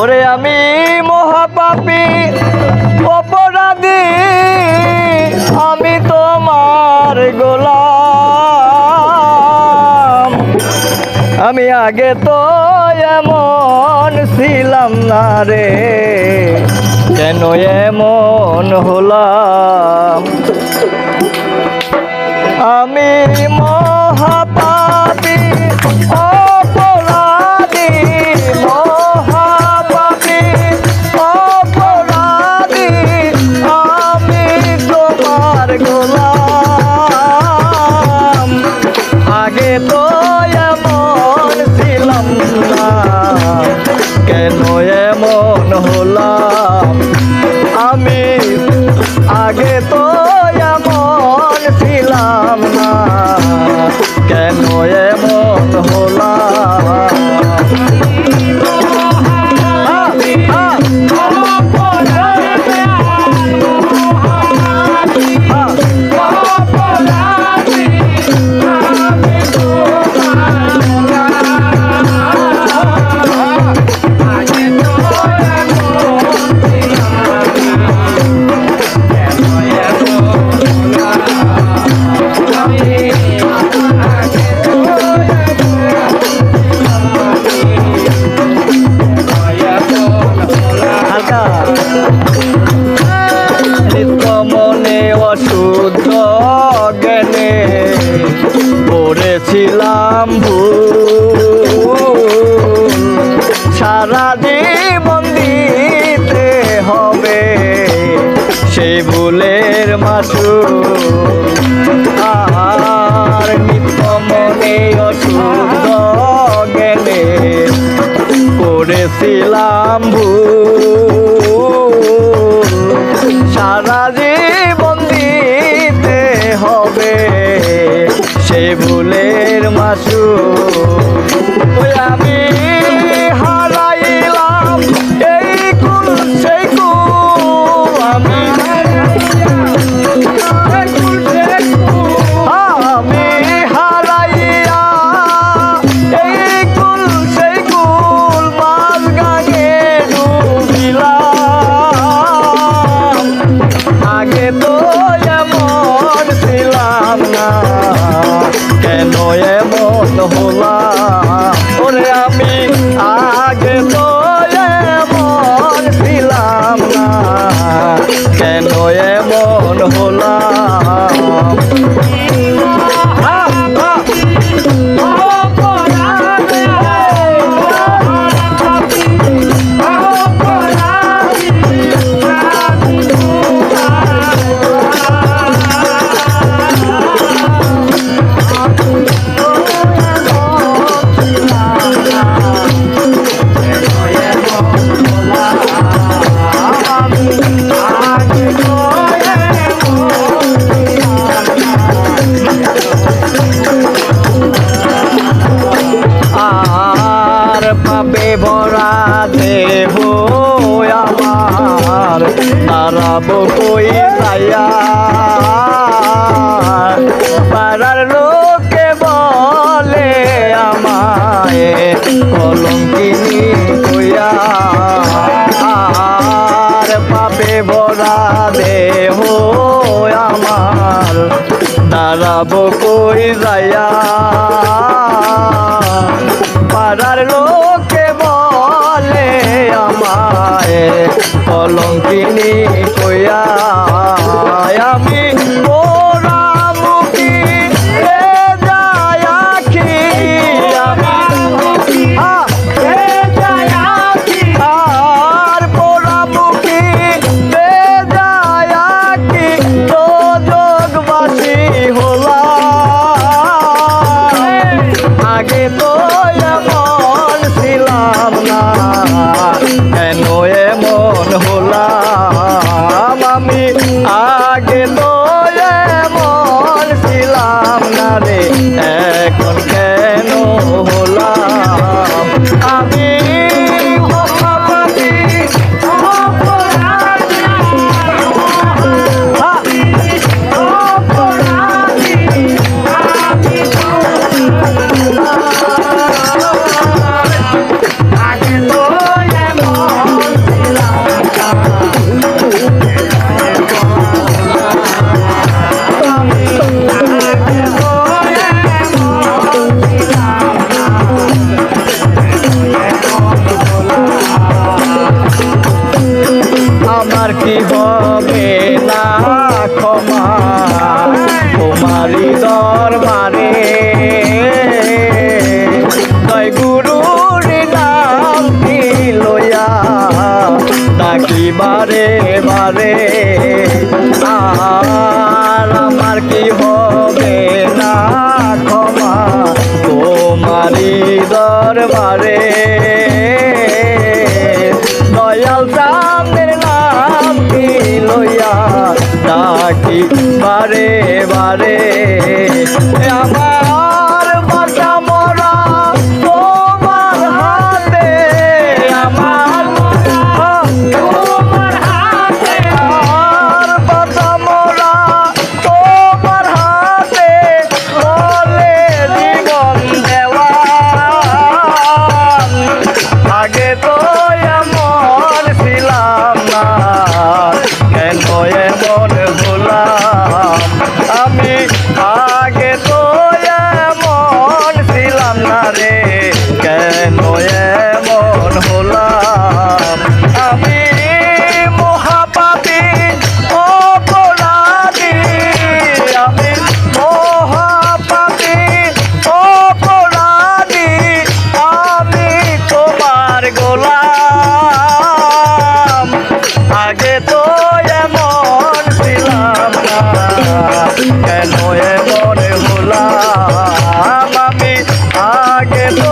ওরে আমি মহাপাপী, অপরাধী, আমি তোমার গোলাম। আমি আগে তো এমন ছিলাম না রে, কেন এমন হলাম? আমি আগে তো অশুদ্ধ জ্ঞানে পড়েছিলাম ভুল। সারা জীবন দিতে হবে সেই ভুলের মাসু আর নিত্য মনে অশুদ্ধ জ্ঞানে পড়েছিলাম ভুল। দেবো আর পাবে ভরা দেহ আমার। দাঁড়াবো কই যাইয়া পাড়ার লোকে বলে আমায় কলঙ্কিনী কইয়া আর পাবে ভরা দেহ আমার। দাঁড়াবো কই যাইয়া পাড়ার লোকে বলে আমায় কলঙ্কিনী কইয়া আমি হবে না, ক্ষমা। তোমারি দরবারে। জয় গুরুর নাম লইয়া তাকি বারে বারে। আর আমার কি হবে না, ক্ষমা। তোমারি দরবারে। দয়াল তা কি বারে বারে। আমার বাসা মরা তোমার হাতে। আমার তোমার হাতে। আমার মরা তোমার হাতে। বলে জীবন দেওয়া। আগে তো que